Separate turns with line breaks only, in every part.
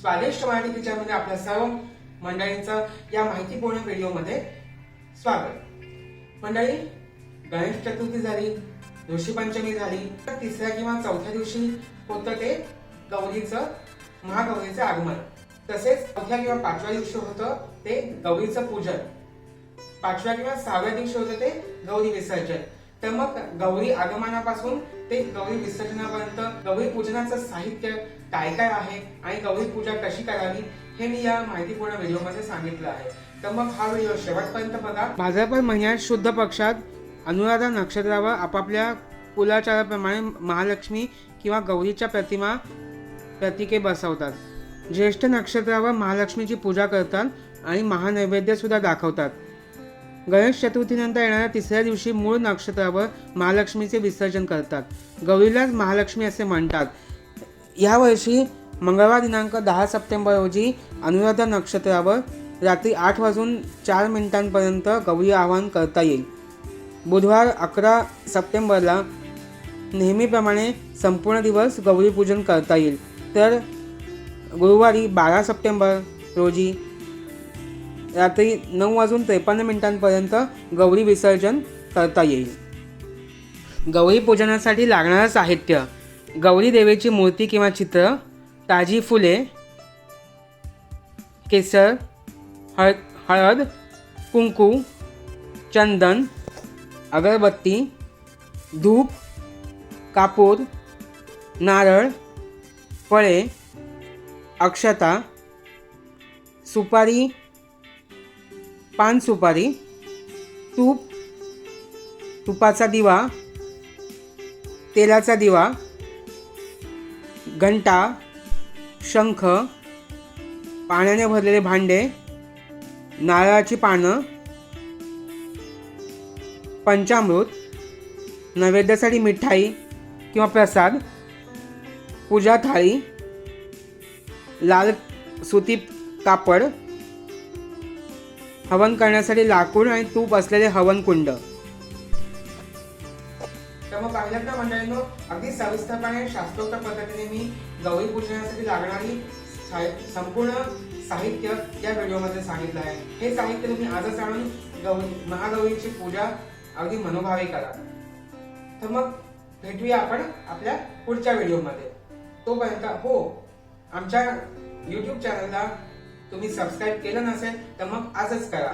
स्वादिष्ट मराठी किचनमध्ये आपल्या सर्व मंडळींचं या माहितीपूर्ण व्हिडिओमध्ये स्वागत. मंडळी गणेश चतुर्थी झाली ऋषी पंचमी झाली तर तिसऱ्या किंवा चौथ्या दिवशी होतं ते गौरीचं महागौरीचं आगमन. तसेच चौथ्या किंवा पाचव्या दिवशी होतं ते गौरीचं पूजन. पाचव्या किंवा सहाव्या दिवशी होतं ते गौरी विसर्जन. तर मग गौरी आगमनापासून ते गौरी विसर्जनापर्यंत गौरी पूजनाचं साहित्य काय काय आहे आणि गौरी पूजा कशी करावी हे मी या माहितीपूर्ण व्हिडिओमध्ये सांगितलं आहे. तर मग हा व्हिडिओ शेवटपर्यंत बघा. भाद्रपद महिन्यात शुद्ध पक्षात अनुराधा नक्षत्रावर आपापल्या कुलाचाराप्रमाणे महालक्ष्मी किंवा गौरीच्या प्रतिमा प्रतिके बसवतात. ज्येष्ठ नक्षत्रावर महालक्ष्मीची पूजा करतात आणि महानैवेद्य सुद्धा दाखवतात. गणेश चतुर्थीनंतर येणाऱ्या तिसऱ्या दिवशी मूळ नक्षत्रावर महालक्ष्मीचे विसर्जन करतात. गौरीलाच महालक्ष्मी असे म्हणतात. यावर्षी मंगळवार दिनांक दहा सप्टेंबर रोजी अनुराधा नक्षत्रावर रात्री आठ वाजून चार मिनिटांपर्यंत गौरी आवाहन करता येईल. बुधवार अकरा सप्टेंबरला नेहमीप्रमाणे संपूर्ण दिवस गौरीपूजन करता येईल. तर गुरुवारी बारा सप्टेंबर रोजी रात्री नऊ वाजून त्रेपन्न मिनिटांपर्यंत गौरी विसर्जन करता येईल. गौरी पूजनासाठी लागणारं साहित्य गौरी देवीची मूर्ती किंवा चित्र ताजी फुले केसर हळ हळद कुंकू चंदन अगरबत्ती धूप कापूर नारळ फळे अक्षता सुपारी पान सुपारी तूप तुपाचा दिवा तेलाचा दिवा घंटा शंख पाण्याने भरलेले भांडे नारळाची पानं पंचामृत नैवेद्यासाठी मिठाई किंवा प्रसाद पूजा थाळी लाल सुती कापड हवन करण्यासाठी लाकूड आणि तूप असलेले हवन कुंड. तर मग पाहिलं ना मंडळींनो अगदी सविस्तरपणे शास्त्रोक्त पद्धतीने मी गौरी पूजनासाठी लागणारी साहि- संपूर्ण साहित्य या व्हिडिओमध्ये सांगितलं आहे. हे साहित्य तुम्ही आजच आणून गौरी महागौरीची पूजा अगदी मनोभावे करा. तर मग भेटूया आपण आपल्या पुढच्या व्हिडिओमध्ये. तोपर्यंत हो आमच्या युट्यूब चॅनलला तुम्ही सबस्क्राईब केलं नसेल तर मग आजच करा.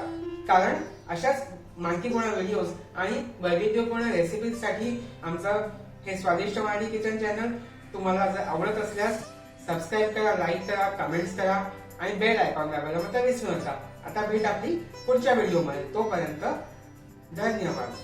कारण अशाच माहितीपूर्ण व्हिडिओज आणि वैविध्यपूर्ण रेसिपीजसाठी आमचं हे स्वादिष्ट मराठी किचन चॅनल तुम्हाला जर आवडत असल्यास सबस्क्राईब करा लाईक करा कमेंट्स करा आणि बेल आयकॉन दाबायला मात्र विसरू नका. आता भेट आपली पुढच्या व्हिडिओमध्ये तोपर्यंत धन्यवाद.